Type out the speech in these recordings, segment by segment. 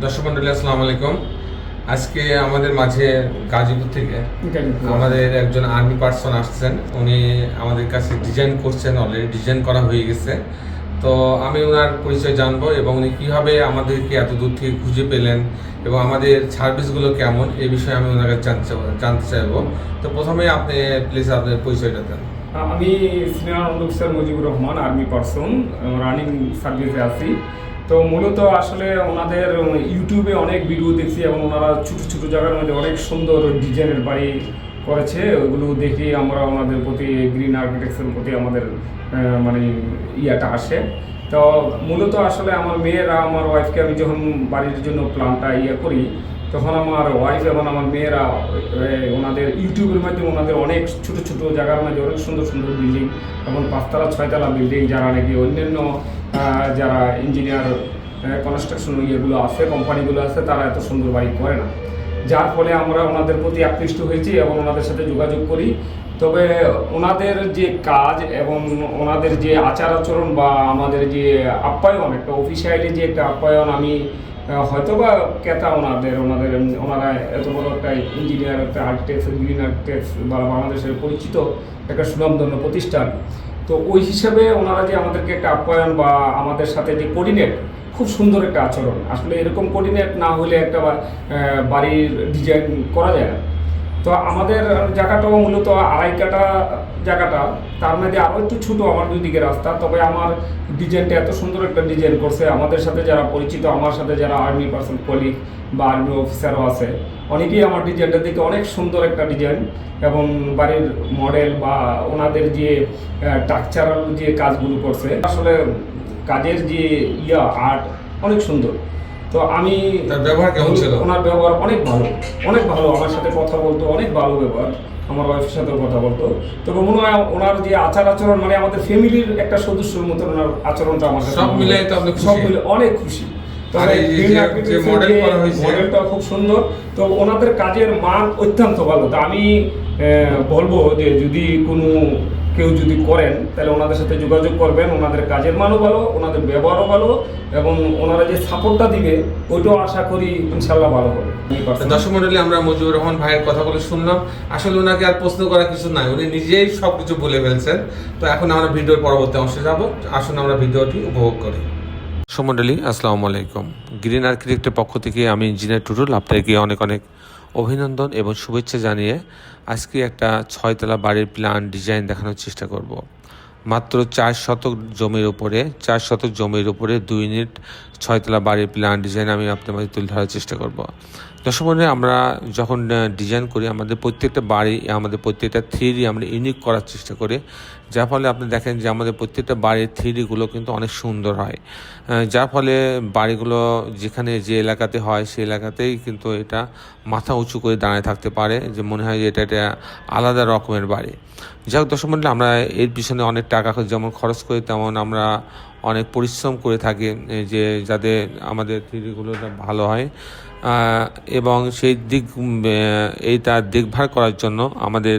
দর্শক মন্ডলী আসসালামু আলাইকুম। আজকে আমাদের মাঝে গাজীপুর থেকে আমাদের একজন আর্মি পার্সন আসছেন। উনি আমাদের কাছে ডিজাইন করছেন অলরেডি ডিজাইন করা হয়ে গেছে। তো আমি ওনার পরিচয় জানব এবং উনি কীভাবে আমাদেরকে এত দূর থেকে খুঁজে পেলেন এবং আমাদের সার্ভিসগুলো কেমন এই বিষয়ে আমি ওনার কাছে জানতে চাইবো- জানতে চাইব। তো প্রথমে আপনি প্লিজ আপনার পরিচয়টা দেন। আমি senior officer Mujibur Rahman army person running সার্ভিসে আছি। তো মূলত আসলে ওনাদের ইউটিউবে অনেক ভিডিও দেখছি এবং ওনারা ছোটো ছোটো জায়গার মধ্যে অনেক সুন্দর ডিজাইনের বাড়ি করেছে। ওগুলো দেখে আমরা ওনাদের প্রতি গ্রিন আর্কিটেকচারের প্রতি আমাদের মানে ইয়াটা আসে। তো মূলত আসলে আমার মেয়েরা, আমার ওয়াইফকে আমি যখন বাড়ির জন্য প্ল্যানটা ইয়ে করি তখন আমার ওয়াইফ এবং আমার মেয়েরা ওনাদের ইউটিউবের মাধ্যমে ওনাদের অনেক ছোট ছোট জায়গার মধ্যে অনেক সুন্দর সুন্দর বিল্ডিং এবং পাঁচতলা, ছয়তলা বিল্ডিং যারা নাকি অন্যান্য যারা ইঞ্জিনিয়ার কনস্ট্রাকশন ইয়েগুলো আছে কোম্পানিগুলো আছে, তারা এত সুন্দর বাড়ি করে না। যার ফলে আমরা ওনাদের প্রতি আকৃষ্ট হয়েছি এবং ওনাদের সাথে যোগাযোগ করি। তবে ওনাদের যে কাজ এবং ওনাদের যে আচার আচরণ বা আমাদের যে আপ্যায়ন, একটা অফিসিয়ালি যে একটা আপ্যায়ন আমি হয়তো বা ক্রেতা ওনাদের ওনাদের ওনারা এত বড় একটা ইঞ্জিনিয়ার একটা আর্কিটেক্ট গ্রিন আর্কিটেক্ট বা বাংলাদেশের পরিচিত একটা সুনামধন্য প্রতিষ্ঠান। তো ওই হিসাবে ওনারা যে আমাদেরকে একটা আপ্যায়ন বা আমাদের সাথে যে কোর্ডিনেট খুব সুন্দর একটা আচরণ। আসলে এরকম কোর্ডিনেট না হলে একটা বাড়ির ডিজাইন করা যায় না। তো আমাদের জায়গাটাও মূলত আড়াই কাটা জায়গাটা। তার মধ্যে আরও একটু ছোটো আমার দুই দিকে রাস্তা, তবে আমার ডিজাইনটা এত সুন্দর একটা ডিজাইন করছে। আমাদের সাথে যারা পরিচিত, আমার সাথে যারা আর্মি পার্সন কলিগ বা আর্মি অফিসারও আছে, অনেকেই আমার ডিজাইনটা দেখে অনেক সুন্দর একটা ডিজাইন এবং বাড়ির মডেল বা ওনাদের যে টাকচারাল যে কাজগুলো করছে, আসলে কাজের যে ইয়া আর্ট অনেক সুন্দর। তো আমি তার ব্যবহার কেমন ছিল? ওনার ব্যবহার অনেক ভালো অনেক ভালো। আমার সাথে কথা বলতো অনেক ভালো ব্যবহার। আমার ওয়াইফের সাথে কথা বলতো। তবে মনে হয় ওনার যে আচার আচরণ মানে আমাদের ফ্যামিলির একটা সদস্যর মতো ওনার আচরণটা আমার সব মিলে। তো আপনি সব মিলে অনেক খুশি। মডেলটা খুব সুন্দর। তো ওনাদের কাজের মান অত্যন্ত ভালো। তো আমি আহ, বলব যে যদি কোনো কেউ যদি করেন, তাহলে ওনাদের সাথে যোগাযোগ করবেন, ওনাদের কাজের মানও ভালো, ওনাদের ব্যবহারও ভালো, এবং ওনারা যে সাপোর্টটা দিবে, ওইটাও আশা করি ইনশাল্লাহ ভালো হবে। দর্শক মন্ডলী, আমরা মুজিবুর রহমান ভাইয়ের কথাগুলো শুনলাম। আসলে ওনাকে আর প্রশ্ন করার কিছু নাই, উনি নিজেই সব কিছু বলে ফেলছেন। তো এখন আমরা ভিডিওর পরবর্তী অংশে যাব। আসুন আমরা ভিডিওটি উপভোগ করি। সমন্ডলী আসসালামু আলাইকুম। গ্রিন আর্কিটেক্টের পক্ষ থেকে আমি ইঞ্জিনিয়ার টুটুল, আপনাকে অনেক অনেক অভিনন্দন এবং শুভেচ্ছা জানিয়ে আজকে একটা ছয়তলা বাড়ির প্ল্যান ডিজাইন দেখানোর চেষ্টা করব। মাত্র চার শতক জমির উপরে, চার শতক জমির উপরে দুই ইউনিট ছয়তলা বাড়ির প্ল্যান ডিজাইন আমি আপনার মাঝে তুলে ধরার চেষ্টা করব। দর্শক আমরা যখন ডিজাইন করি, আমাদের প্রত্যেকটা বাড়ি, আমাদের প্রত্যেকটা থ্রি আমরা ইউনিক করার চেষ্টা করি। যার ফলে আপনি দেখেন যে আমাদের প্রত্যেকটা বাড়ির থ্রিগুলো কিন্তু অনেক সুন্দর হয়। যার ফলে বাড়িগুলো যেখানে যে এলাকাতে হয়, সেই এলাকাতেই কিন্তু এটা মাথা উঁচু করে দাঁড়ায় থাকতে পারে, যে মনে হয় যে এটা একটা আলাদা রকমের বাড়ি। যাই হোক দর্শক আমরা এর পিছনে অনেক টাকা যেমন খরচ করি তেমন আমরা অনেক পরিশ্রম করে থাকে যে যাতে আমাদের থ্রিগুলো ভালো হয়। এবং সেই দিক এই তার দেখভাল করার জন্য আমাদের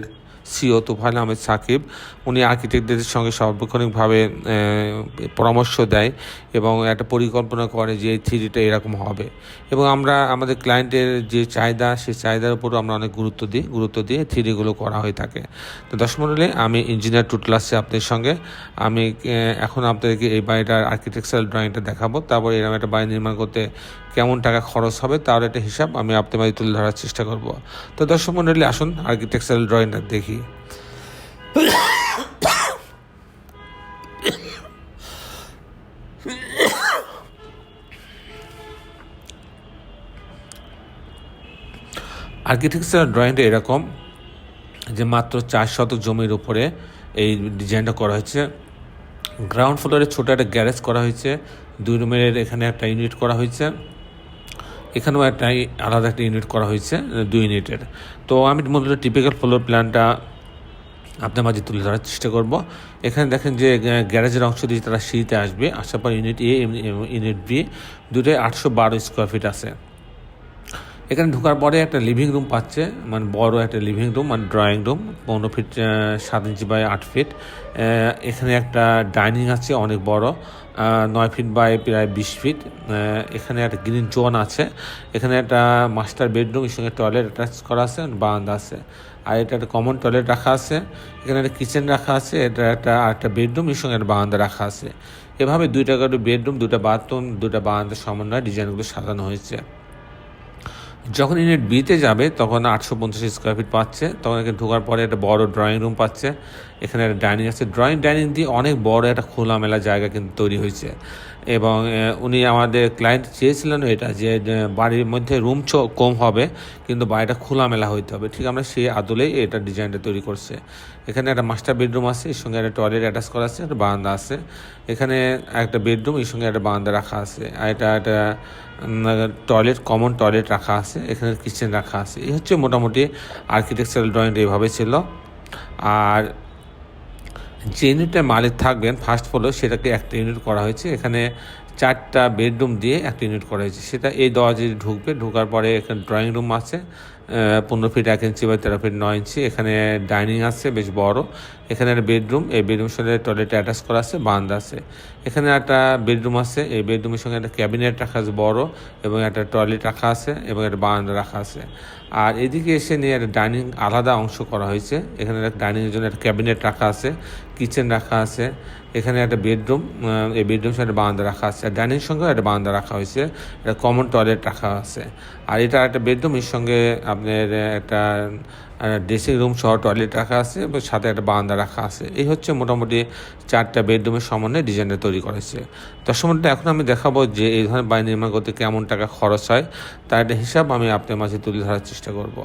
সিও তুফাইল আহমেদ সাকিব, উনি আর্কিটেক্টদের সঙ্গে সার্বক্ষণিকভাবে পরামর্শ দেয় এবং একটা পরিকল্পনা করে যে এই থ্রিডিটা এরকম হবে। এবং আমরা, আমাদের ক্লায়েন্টের যে চাহিদা, সেই চাহিদার উপরও আমরা অনেক গুরুত্ব দিই, গুরুত্ব দিয়ে থ্রিডিগুলো করা হয়ে থাকে। তো দশ মন্ডলে, আমি ইঞ্জিনিয়ার টুটুল আসছি আপনাদের সঙ্গে। আমি এখন আপনাদেরকে এই বাড়িটার আর্কিটেকচারাল ড্রয়িংটা দেখাবো। তারপর এরকম একটা বাড়ি নির্মাণ করতে কেমন টাকা খরচ হবে, তার একটা হিসাব আমি আপনাদের তুলে ধরার চেষ্টা করব। তো দর্শক মন্ডলী, আসুন আর্কিটেকচারাল ড্রয়িংটা দেখি। আর্কিটেকচারাল ড্রয়িংটা এরকম যে মাত্র চার শতক জমির উপরে এই ডিজাইনটা করা হয়েছে। গ্রাউন্ড ফ্লোরে ছোট একটা গ্যারেজ করা হয়েছে। দুই রুমের এখানে একটা ইউনিট করা হয়েছে। এখানেও একটা আলাদা একটা ইউনিট করা হয়েছে, দুই ইউনিটের তো আমি মূলত টিপিক্যাল ফ্লোর প্ল্যানটা আপনার মাঝে তুলে ধরার চেষ্টা করব। এখানে দেখেন যে গ্যারেজের অংশ দিয়ে তারা সিঁড়িতে আসবে। আসার পর ইউনিট এ ইউনিট বি দুটোই আটশো বারো স্কোয়ার ফিট আছে। এখানে ঢোকার পরে একটা লিভিং রুম পাচ্ছে মানে বড় একটা লিভিং রুম মানে ড্রয়িং রুম পনেরো ফিট সাত ইঞ্চি বাই আট ফিট এখানে একটা ডাইনিং আছে, অনেক বড় নয় ফিট বাই প্রায় বিশ ফিট এখানে একটা গ্রিন জোন আছে। এখানে একটা মাস্টার বেডরুম এর সঙ্গে টয়লেট অ্যাটাচ করা আছে, বারান্দা আছে। আর এটা একটা কমন টয়লেট রাখা আছে। এখানে একটা কিচেন রাখা আছে, এটা একটা আর একটা বেডরুম এর সঙ্গে একটা বারান্দা রাখা আছে। এভাবে দুইটা করে বেডরুম দুটা বাথরুম দুটা বারান্দার সমন্বয়ে ডিজাইনগুলো সাজানো হয়েছে। যখন ইউনিট বিতে যাবে, তখন আটশো পঞ্চাশ স্কোয়ার ফিট পাচ্ছে। তখন এখানে ঢোকার পরে একটা বড় ড্রয়িং রুম পাচ্ছে। এখানে একটা ডাইনিং আছে। ড্রয়িং ডাইনিং দিয়ে অনেক বড় একটা খোলামেলা জায়গা কিন্তু তৈরি হয়েছে। এবং উনি আমাদের ক্লায়েন্ট চেয়েছিলেন এটা যে বাড়ির মধ্যে রুম কম হবে, কিন্তু বাড়িটা খোলামেলা হইতে হবে। ঠিক আমরা সেই আদলেই এটা ডিজাইনটা তৈরি করছে। এখানে একটা মাস্টার বেডরুম আছে, এর সঙ্গে একটা টয়লেট অ্যাটাচ করা আছে, একটা বারান্দা আছে। এখানে একটা বেডরুম এর সঙ্গে একটা বারান্দা রাখা আছে। আর এটা একটা টয়লেট কমন টয়লেট রাখা আছে, এখানে কিচেন রাখা আছে। এই হচ্ছে মোটামুটি আর্কিটেকচারাল ড্রয়িংটা এইভাবে ছিল। আর যে ইউনিটের মালিক থাকবেন ফার্স্ট ফ্লোর সেটাকে একটা ইউনিট করা হয়েছে। এখানে চারটা বেডরুম দিয়ে একটা ইউনিট করা হয়েছে। সেটা এই দরজা ঢুকবে, ঢোকার পরে এখানে ড্রয়িং রুম আছে। পনেরো ফিট এক ইঞ্চি বা তেরো ফিট নয় ইঞ্চি। এখানে ডাইনিং আছে, বেশ বড়। এখানে একটা বেডরুম, এই বেডরুমের সঙ্গে টয়লেট অ্যাটাচ করা আছে বান্ধ আছে। এখানে একটা বেডরুম আছে, এই বেডরুমের সঙ্গে একটা ক্যাবিনেট রাখা আছে, বড়, এবং একটা টয়লেট রাখা আছে, এবং একটা বান্ধ রাখা আছে। আর এদিকে এসে নিয়ে একটা ডাইনিং, আলাদা অংশ করা হয়েছে। এখানে একটা ডাইনিংয়ের জন্য একটা ক্যাবিনেট রাখা আছে, কিচেন রাখা আছে, এখানে একটা বেডরুম এই বেডরুম সাথে বারান্দা রাখা আছে, আর ডাইনিং সঙ্গে একটা বারান্দা রাখা হয়েছে, একটা কমন টয়লেট রাখা আছে। আর এটা একটা বেডরুম, এর সঙ্গে আপনার একটা ড্রেসিং রুম সহ টয়লেট রাখা আছে এবং সাথে একটা বারান্দা রাখা আছে। এই হচ্ছে মোটামুটি চারটা বেডরুমের সমন্বয়ে ডিজাইনটা তৈরি করেছে মণ্ডলী, এখন আমি দেখাবো যে এই ধরনের বাড়ি নির্মাণ করতে কেমন টাকা খরচ হয়। তার একটা হিসাব আমি আপনার মাঝে তুলে ধরার চেষ্টা করব।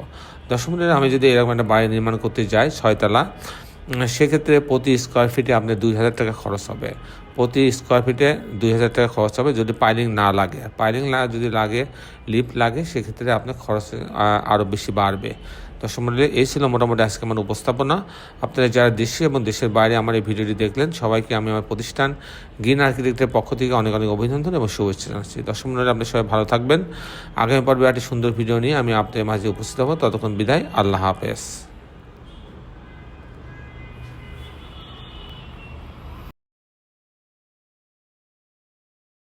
দর্শক মণ্ডলী, আমি যদি এরকম একটা বাড়ি নির্মাণ করতে যাই ছয়তলা সেক্ষেত্রে প্রতি স্কোয়ার ফিটে আপনার দুই হাজার টাকা খরচ হবে। প্রতি স্কোয়ার ফিটে দুই হাজার টাকা খরচ হবে যদি পাইলিং না লাগে। পাইলিং না যদি লাগে লিফট লাগে সেক্ষেত্রে আপনার খরচ আরও বেশি বাড়বে। দর্শক মণ্ডলী, এই ছিল মোটামুটি আজকে আমার উপস্থাপনা। আপনারা যারা দেশে এবং দেশের বাইরে আমার এই ভিডিওটি দেখলেন সবাইকে আমি আমার প্রতিষ্ঠান গ্রিন আর্কিটেক্টের পক্ষ থেকে অনেক অনেক অভিনন্দন এবং শুভেচ্ছা জানাচ্ছি। দর্শক মণ্ডলী, আপনি সবাই ভালো থাকবেন। আগামী পর্বে একটি সুন্দর ভিডিও নিয়ে আমি আপনাদের মাঝে উপস্থিত হব। ততক্ষণ বিদায় আল্লাহ হাফেজ।